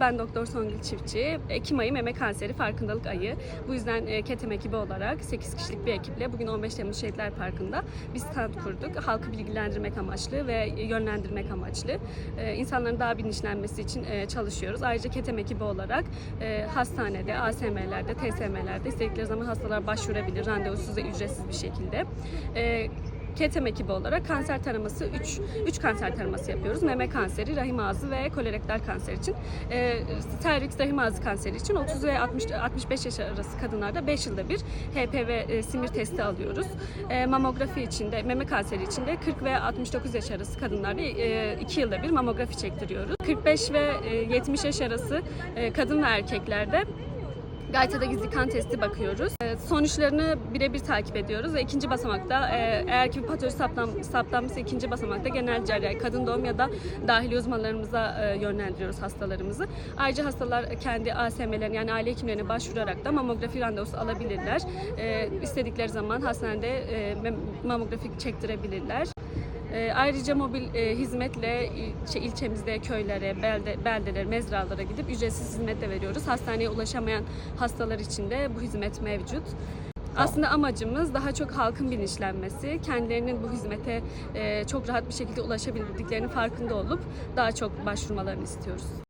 Ben Doktor Songül Çiftçi. Ekim ayı meme kanseri farkındalık ayı. Bu yüzden e, KETEM ekibi olarak 8 kişilik bir ekiple bugün 15 Temmuz Şehitler Parkı'nda bir stand kurduk. Halkı bilgilendirmek amaçlı ve yönlendirmek amaçlı. E, insanların daha bilinçlenmesi için e, çalışıyoruz. Ayrıca KETEM ekibi olarak hastanede, ASM'lerde, TSM'lerde istedikleri zaman hastalar başvurabilir randevusuz ve ücretsiz bir şekilde. E, KETEM ekibi olarak kanser taraması 3 3 kanser taraması yapıyoruz. Meme kanseri, rahim ağzı ve kolorektal kanser için. E, serviks rahim ağzı kanseri için 30 ve 60 65 yaş arası kadınlarda 5 yılda bir HPV e, simir testi alıyoruz. E, mamografi için de meme kanseri için de 40 ve 69 yaş arası kadınlarda 2 yılda bir mamografi çektiriyoruz. 45 ve e, 70 yaş arası e, kadın ve erkeklerde Gaytada gizli kan testi bakıyoruz. Ee, Sonuçlarını birebir takip ediyoruz ve ikinci basamakta e, eğer ki bir patoloji saptan, saptanmışsa ikinci basamakta genel cerrahi, kadın doğum ya da dahili uzmanlarımıza e, yönlendiriyoruz hastalarımızı. Ayrıca hastalar kendi ASM'lerine yani aile hekimlerine başvurarak da mamografi randevusu alabilirler. E, istedikleri zaman hastanede e, mem- mamografi çektirebilirler. E, ayrıca mobil e, hizmetle il- şey, ilçemizde köylere, belde, beldelere, mezralara gidip ücretsiz hizmet de veriyoruz. Hastaneye ulaşamayan hastalar için de bu hizmet mevcut. Aslında amacımız daha çok halkın bilinçlenmesi, kendilerinin bu hizmete e, çok rahat bir şekilde ulaşabildiklerinin farkında olup daha çok başvurmalarını istiyoruz.